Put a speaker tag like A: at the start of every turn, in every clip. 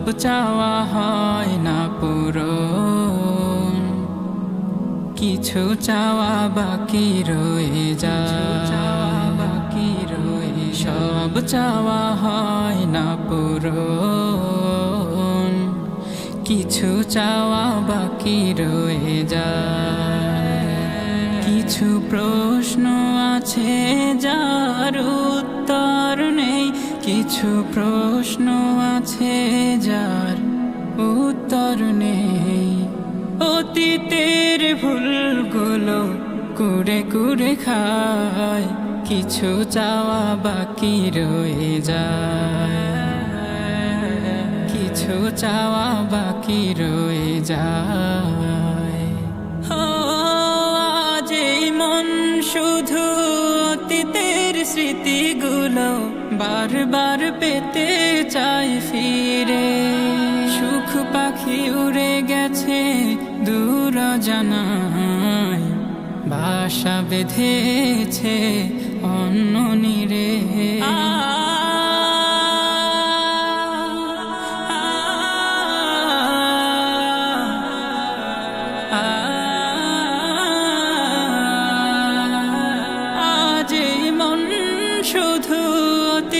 A: সব চাওয়া হয় না পুরো কিছু চাওয়া বাকি রয়ে যায়। বাকি রয়ে সব চাওয়া হয় না পুরো কিছু চাওয়া বাকি রয়ে যায়। কিছু প্রশ্ন আছে যার কিছু প্রশ্ন আছে যার উত্তর নেই। অতীতের ভুলগুলো কুড়ে কুড়ে খায়, কিছু চাওয়া বাকি রয়ে যায়। কিছু চাওয়া বাকি রয়ে যায়। আজ মন শুধু অতীতের স্মৃতিগুলো বারবার পেতে চাই ফিরে। সুখ পাখি উড়ে গেছে দূর জানায় বাসা বেঁধেছে অন্য নিরে। মন শুধু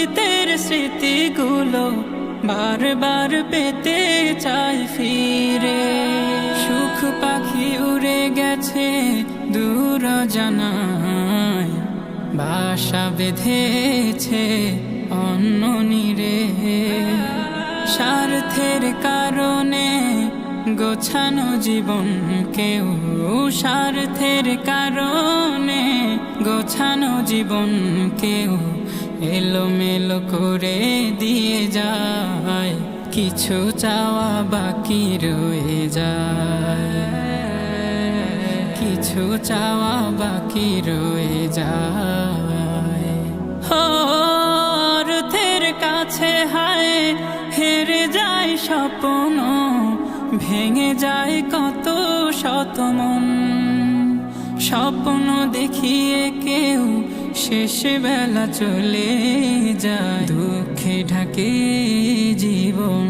A: অতীতের স্মৃতিগুলো বারবার পেতে চাই ফিরে সুখ পাখি উড়ে গেছে দূর জানায় বাসা বেঁধেছে অন্য নিরে স্বার্থের কারণে গোছানো জীবন কেউ স্বার্থের কারণে গোছানো জীবন কেউ এলোমেলো করে দিয়ে যায়, কিছু চাওয়া বাকি রয়ে যায়। কিছু চাওয়া বাকি রয়ে যায়। অর্থের কাছে হায়, হেরে যায় স্বপ্ন, ভেঙে যায় কত শত মন। স্বপ্ন দেখিয়ে কেউ শেষ বেলা চলে যায়। দুঃখে ঢাকে জীবন।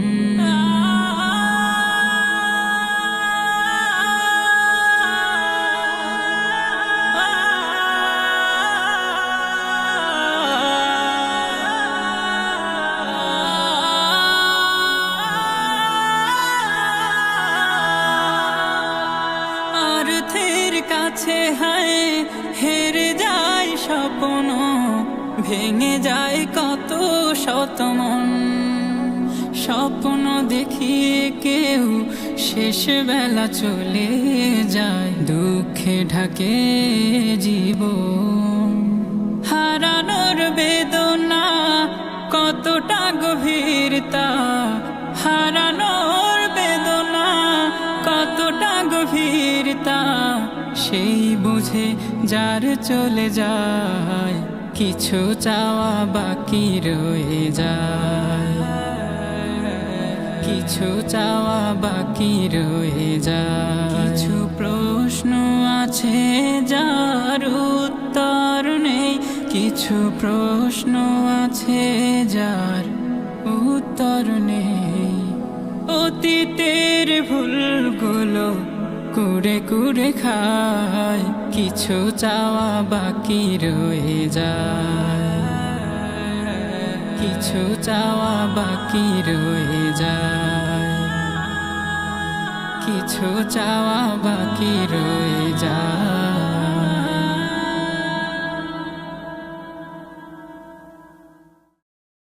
A: কাছে হায় ভেঙে যায় কত শত মন। স্বপ্ন দেখিয়ে কেউ শেষ বেলা চলে যায়, দুঃখে ঢাকে জীবন। হারানোর বেদনা কতটা গভীরতা, হারানোর বেদনা কতটা গভীরতা, সেই বুঝে যার চলে যায়। কিছু চাওয়া বাকি রয়ে যায়। কিছু চাওয়া বাকি রয়ে যায়। কিছু প্রশ্ন আছে যার উত্তর নেই। কিছু প্রশ্ন আছে যার উত্তর নেই। অতীতের ভুলগুলো কুড়ে কুড়ে খায়, কিছু চাওয়া বাকি রয়ে যায়। কিছু চাওয়া বাকি রয়ে যায়। কিছু চাওয়া বাকি রয়ে যায়।